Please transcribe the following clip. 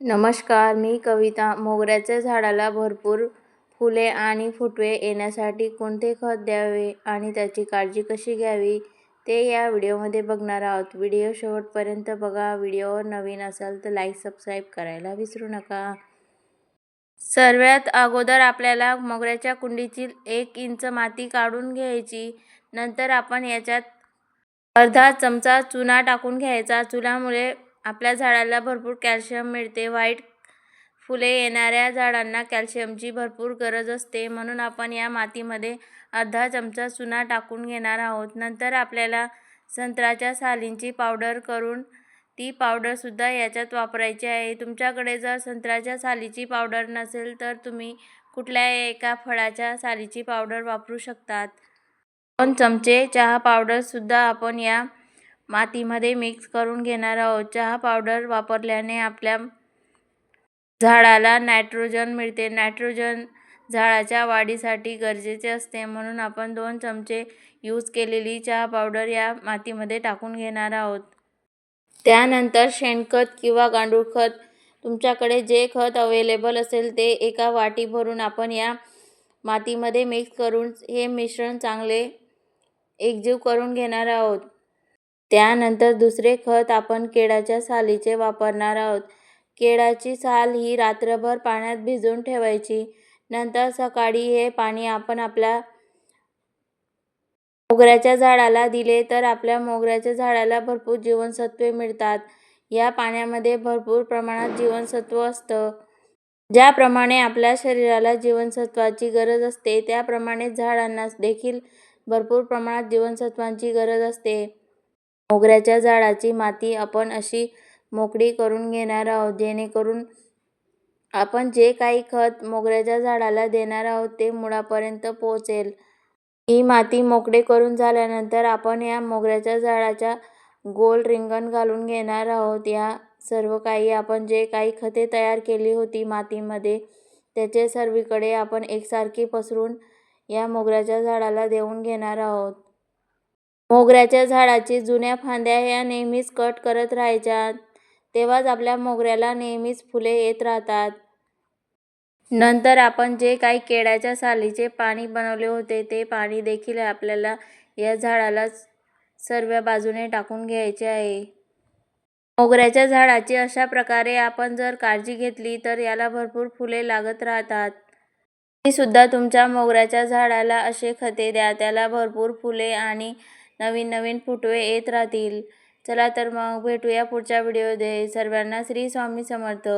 नमस्कार मी कविता. मोगऱ्याच्या झाडाला भरपूर फुले आणि फुटवे येण्यासाठी कोणते खत द्यावे आणि त्याची काळजी कशी घ्यावी ते या व्हिडिओमध्ये बघणार आहोत. व्हिडिओ शेवटपर्यंत बघा. व्हिडिओवर नवीन असाल तर लाईक सबस्क्राईब करायला विसरू नका. सर्वात अगोदर आपल्याला मोगऱ्याच्या कुंडीची एक इंच माती काढून घ्यायची. नंतर आपण याच्यात अर्धा चमचा चुना टाकून घ्यायचा. चुनामुळे आपल्या झाडाला भरपूर कॅल्शियम मिळते. व्हाईट फुले येणाऱ्या झाडांना कॅल्शियमची भरपूर गरज असते. म्हणून आपण या मातीमध्ये अर्धा चमचा चुना टाकून घेणार आहोत. नंतर आपल्याला संत्र्याच्या सालींची पावडर करून ती पावडरसुद्धा याच्यात वापरायची आहे. तुमच्याकडे जर संत्र्याच्या सालीची पावडर नसेल तर तुम्ही कुठल्या एका फळाच्या सालीची पावडर वापरू शकतात. दोन चमचे चहा पावडरसुद्धा आपण या मातीमध्ये मिक्स करून घेणार आहोत. चहा पावडर वापरल्याने आपल्या झाडाला नायट्रोजन मिळते. नायट्रोजन झाडाच्या वाढीसाठी गरजेचे असते. म्हणून आपण दोन चमचे यूज केलेली चहा पावडर या मातीमध्ये टाकून घेणार आहोत. त्यानंतर शेणखत किंवा गांडूळ खत. तुमच्याकडे जे खत अवेलेबल असेल ते एका वाटी भरून आपण या मातीमध्ये मिक्स करून हे मिश्रण चांगले एकजीव करून घेणार आहोत. त्यानंतर दुसरे खत आपण केळाच्या सालीचे वापरणार आहोत. केळाची साल ही रात्रभर पाण्यात भिजवून ठेवायची. नंतर सकाळी हे पाणी आपण आपल्या मोगऱ्याच्या झाडाला दिले तर आपल्या मोगऱ्याच्या झाडाला भरपूर जीवनसत्वे मिळतात. या पाण्यामध्ये भरपूर प्रमाणात जीवनसत्व असतं. ज्याप्रमाणे आपल्या शरीराला जीवनसत्वाची गरज असते त्याप्रमाणे झाडांना देखील भरपूर प्रमाणात जीवनसत्वांची गरज असते. मोगऱ्याच्या झाडाची माती आपण अशी मोकळी करून घेणार आहोत जेणेकरून आपण जे काही खत मोगऱ्याच्या झाडाला देणार आहोत ते मुळापर्यंत पोहोचेल. ही माती मोकळी करून झाल्यानंतर आपण या मोगऱ्याच्या झाडाच्या गोल रिंगण घालून घेणार आहोत. या सर्व काही आपण जे काही खते तयार केली होती मातीमध्ये त्याचे सर्वीकडे आपण एकसारखी पसरून या मोगऱ्याच्या झाडाला देऊन घेणार आहोत. मोगऱ्याच्या झाडाची जुन्या फांद्या ह्या नेहमीच कट करत राहायच्या तेव्हाच आपल्या मोगऱ्याला नेहमीच फुले येत राहतात. नंतर आपण जे काही केळ्याच्या सालीचे पाणी बनवले होते ते पाणी देखील आपल्याला या झाडाला सर्व बाजूने टाकून घ्यायचे आहे. मोगऱ्याच्या झाडाची अशा प्रकारे आपण जर काळजी घेतली तर याला भरपूर फुले लागत राहतात. सुद्धा तुमच्या मोगऱ्याच्या झाडाला असे खते द्या त्याला भरपूर फुले आणि नवीन नवीन फुटवे येत राहतील. चला तर मग भेटूया पुढच्या व्हिडिओमध्ये सर्वांना श्री स्वामी समर्थ.